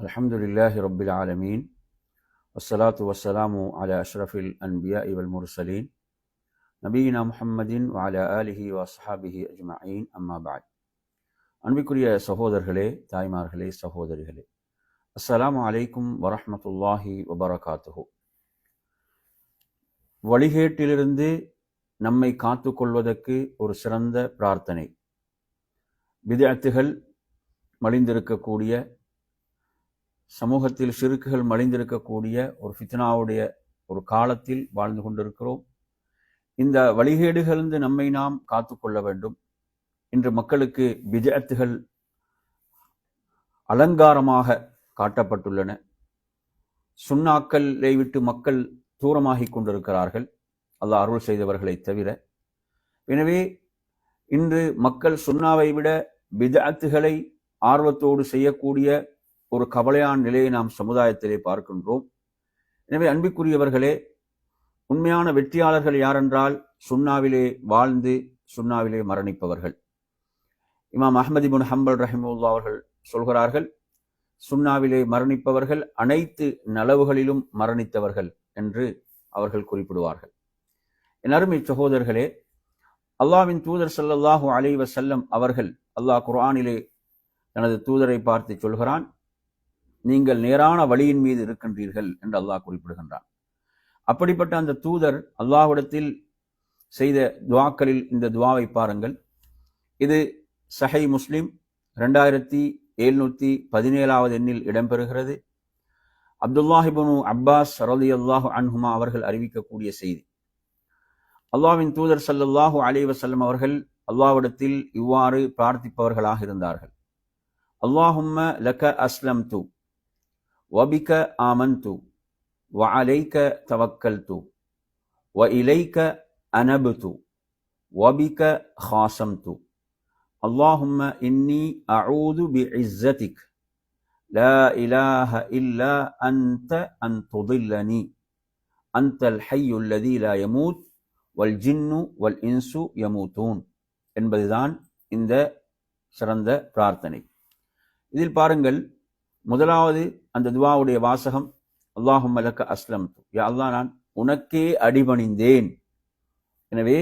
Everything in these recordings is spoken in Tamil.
الحمد لله رب العالمين والصلاة والسلام على أشرف الأنبياء والمرسلين நபீனா முஹம்மதின் வால ஆலிஹி வஸ்ஹாபிஹி அஜ்மஈன் அம்மா பாத் அன்பிற்குரிய சகோதரர்களே தாய்மார்களே சகோதரிகளே அஸ்ஸலாமு அலைக்கும் வரஹ்மத்துல்லாஹி வபரகாத்துஹு வழிகேட்டிலிருந்து நம்மை காத்து கொள்வதற்கு ஒரு சிறந்த பிரார்த்தனை விதத்துகள் மலிந்திருக்கக்கூடிய சமூகத்தில் சிறுக்குகள் மலிந்திருக்கக்கூடிய ஒரு ஃபித்னாவுடைய ஒரு காலத்தில் வாழ்ந்து கொண்டிருக்கிறோம். இந்த வழிகேடுகளிலிருந்து நம்மை நாம் காத்துக்கொள்ள வேண்டும். இன்று மக்களுக்கு விஜயத்துகள் அலங்காரமாக காட்டப்பட்டுள்ளன. சுண்ணாக்களை விட்டு மக்கள் தூரமாகிக் கொண்டிருக்கிறார்கள். அல்லாஹ் அருள் செய்தவர்களை தவிர. எனவே இன்று மக்கள் சுண்ணாவை விட விதத்துகளை ஆர்வத்தோடு செய்யக்கூடிய ஒரு கவலையான நிலையை நாம் சமுதாயத்திலே பார்க்கின்றோம். எனவே அன்பிற்குரியவர்களே உண்மையான வெற்றியாளர்கள் யாரென்றால் சுண்ணாவிலே வாழ்ந்து சுண்ணாவிலே மரணிப்பவர்கள். இமாம் அஹமதி முன் ஹம்பல் ரஹிமுல்லா அவர்கள் சொல்கிறார்கள் சுண்ணாவிலே மரணிப்பவர்கள் அனைத்து நலவுகளிலும் மரணித்தவர்கள் என்று அவர்கள் குறிப்பிடுவார்கள். என் அருமை சகோதரர்களே அல்லாவின் தூதர் சல்லல்லாஹூ அலை வசல்லம் அவர்கள் அல்லாஹ் குர்ஆனிலே தனது தூதரை பார்த்து சொல்கிறான் நீங்கள் நேரான வழியின் மீது இருக்கின்றீர்கள் என்று அல்லாஹ் குறிப்பிடுகின்றான். அப்படிப்பட்ட அந்த தூதர் அல்லாஹ்விடத்தில் செய்த துவாக்களில் இந்த துவாவை பாருங்கள். இது சஹை முஸ்லிம் ரெண்டாயிரத்தி எழுநூத்தி பதினேழாவது எண்ணில் இடம்பெறுகிறது. அப்துல்லாஹிபனு அப்பாஸ் சரதி அல்லாஹு அன்ஹுமா அவர்கள் அறிவிக்கக்கூடிய செய்தி. அல்லாவின் தூதர் சல்லல்லாஹு அலி வசல்லம் அவர்கள் அல்லாவிடத்தில் இவ்வாறு பிரார்த்திப்பவர்களாக இருந்தார்கள். அல்லாஹும்ம லக அஸ்லம் து வபிக ஆமன் து وعليك توكلت وإليك أنبت وبك خاصمت اللهم إني أعوذ بعزتك لا إله إلا أنت أن تضلني أنت الحي الذي لا يموت والجن والإنس يموتون என்பதுதான் இந்த சிறந்த பிரார்த்தனை இதில் பாருங்கள் முதலாவது அந்த துவாவுடைய வாசகம் அல்லாஹும் மலக்க அஸ்லம் யா அல்லா நான் உனக்கே அடிபணிந்தேன். எனவே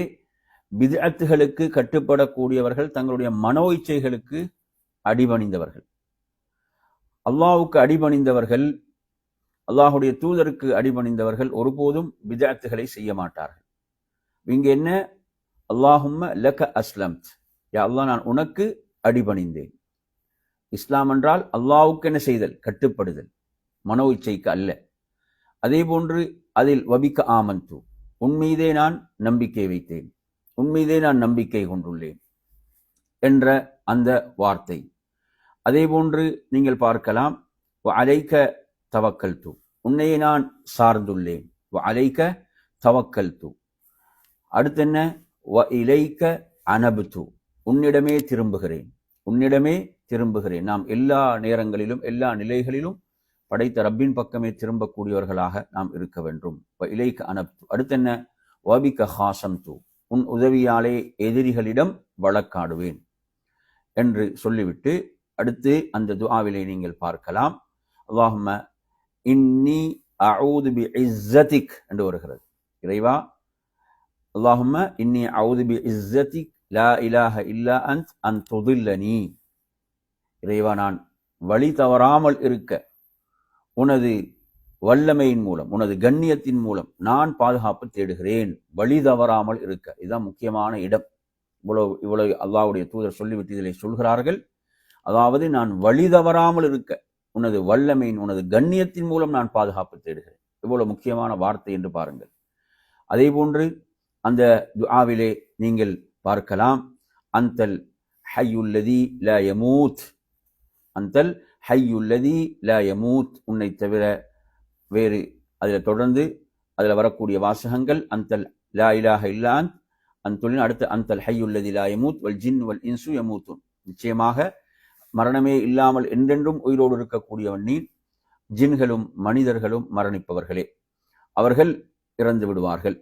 விதத்துகளுக்கு கட்டுப்படக்கூடியவர்கள் தங்களுடைய மனோ இச்சைகளுக்கு அடிபணிந்தவர்கள். அல்லாஹுக்கு அடிபணிந்தவர்கள் அல்லாஹுடைய தூதருக்கு அடிபணிந்தவர்கள் ஒருபோதும் விதத்துகளை செய்ய மாட்டார்கள். இங்கே என்ன? அல்லாஹும்ம லக்க அஸ்லம் யா அல்லா நான் உனக்கு அடிபணிந்தேன். இஸ்லாம் என்றால் அல்லாவுக்கு என்ன செய்தல் கட்டுப்படுதல் மனோ இச்சைக்கு அல்ல. அதே போன்று அதில் வபிக்க ஆமந்து உன்மீதே நான் நம்பிக்கை வைத்தேன். உன்மீதே நான் நம்பிக்கை கொண்டுள்ளேன் என்ற அந்த வார்த்தை. அதே போன்று நீங்கள் பார்க்கலாம் அலைக்க தவக்கல் தூ உன்னையே நான் சார்ந்துள்ளேன். அலைக்க தவக்கல் தூ அடுத்து என்ன? வ அனபு தூ உன்னிடமே திரும்புகிறேன். உன்னிடமே திரும்புகிறேன். நாம் எல்லா நேரங்களிலும் எல்லா நிலைகளிலும் படைத்த ரப்பின் பக்கமே திரும்பக்கூடியவர்களாக நாம் இருக்க வேண்டும். இலைக்கு அனப்து. அடுத்து என்ன வாபிக்க ஹாசம் தூ உன் உதவியாலே எதிரிகளிடம் வழக்காடுவேன் என்று சொல்லிவிட்டு அடுத்து அந்த துஆவிலே நீங்கள் பார்க்கலாம். அல்லாஹும இன்னி அவுது பி இஸ்ஸதிக் என்று வருகிறது. இறைவா அல்லாஹும இன்னி அவுது பி இஸ்ஸதிக் லா இலாஹ இல்லா அந்த் அன் துதில்லனி. இறைவா நான் வழி தவறாமல் இருக்க உனது வல்லமையின் மூலம் உனது கண்ணியத்தின் மூலம் நான் பாதுகாப்பு தேடுகிறேன். வழி தவறாமல் இருக்க. இதுதான் முக்கியமான இடம். இவ்வளவு இவ்வளவு அல்லாவுடைய தூதர் சொல்லிவிட்டு இதில் சொல்கிறார்கள். அதாவது நான் வழி தவறாமல் இருக்க உனது வல்லமையின் உனது கண்ணியத்தின் மூலம் நான் பாதுகாப்பு தேடுகிறேன். இவ்வளவு முக்கியமான வார்த்தை என்று பாருங்கள். அதே போன்று அந்த துஆவிலே நீங்கள் பார்க்கலாம். அந்தல் ஹையுல்லதி ல யமூத். அந்தல் ஹையுல்லதி ல யமூத். உன்னை தவிர வேறு அதில் தொடர்ந்து அதில் வரக்கூடிய வாசகங்கள் அந்தல் லா இலாஹ இல்லான் அந்துலின் அடுத்து அந்தல் ஹையுல்லதி லா யமூத் வல் ஜின் வல் இன்சு யமூத்துன். நிச்சயமாக மரணமே இல்லாமல் என்றென்றும் உயிரோடு இருக்கக்கூடியவன் நீ ஜின்களும் மனிதர்களும் மரணிப்பவர்களே. அவர்கள் இறந்து விடுவார்கள்.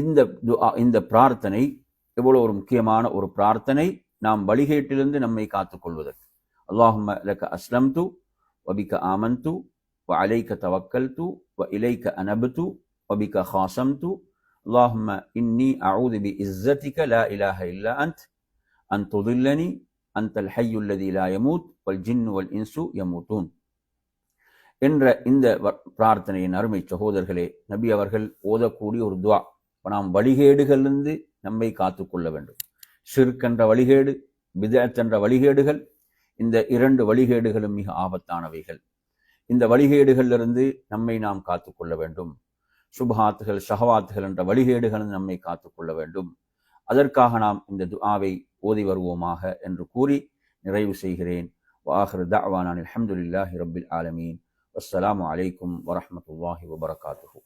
இந்த இந்த பிரார்த்தனை எவ்வளோ ஒரு முக்கியமான ஒரு பிரார்த்தனை. நாம் வழிகேட்டிலிருந்து நம்மை அல்லாஹும் லக்க அஸ்லம் து ஒபிக ஆமன் து வ அலைக்க தவக்கல் து வ அனபு து வபிக ஹாசம் து அல்லாஹும் இன்னி அவுது பி இஸ்ஸத்திக லா இலாஹ இல்லா அந்த் அன் துதில்லனி அந்த ஹையுல்லதி லா யமூத் வல் ஜின்னு வல் இன்சு யமூத்தூன் என்ற இந்த பிரார்த்தனையின் அருமை சகோதரர்களே நபி அவர்கள் ஓதக்கூடிய ஒரு துவா. இப்போ நாம் வழிகேடுகளிலிருந்து நம்மை காத்து கொள்ள வேண்டும். சிற்கென்ற வழிகேடு விதத்தென்ற வழிகேடுகள் இந்த இரண்டு வழிகேடுகளும் மிக ஆபத்தானவைகள். இந்த வழிகேடுகளிலிருந்து நம்மை நாம் காத்துக்கொள்ள வேண்டும். சுபஹாத்துகள் ஷஹவாத்துகள் என்ற வழிகேடுகளும் நம்மை காத்துக்கொள்ள வேண்டும். அதற்காக நாம் இந்த துஆவை ஓதி வருவோமாக என்று கூறி நிறைவு செய்கிறேன். வாஹர் தஅவானான் அல்ஹம்துலில்லாஹி ரபில் ஆலமீன். அஸ்லாம் அலைக்கும் வரமத்துல்லாஹி வபரகாத்துஹு.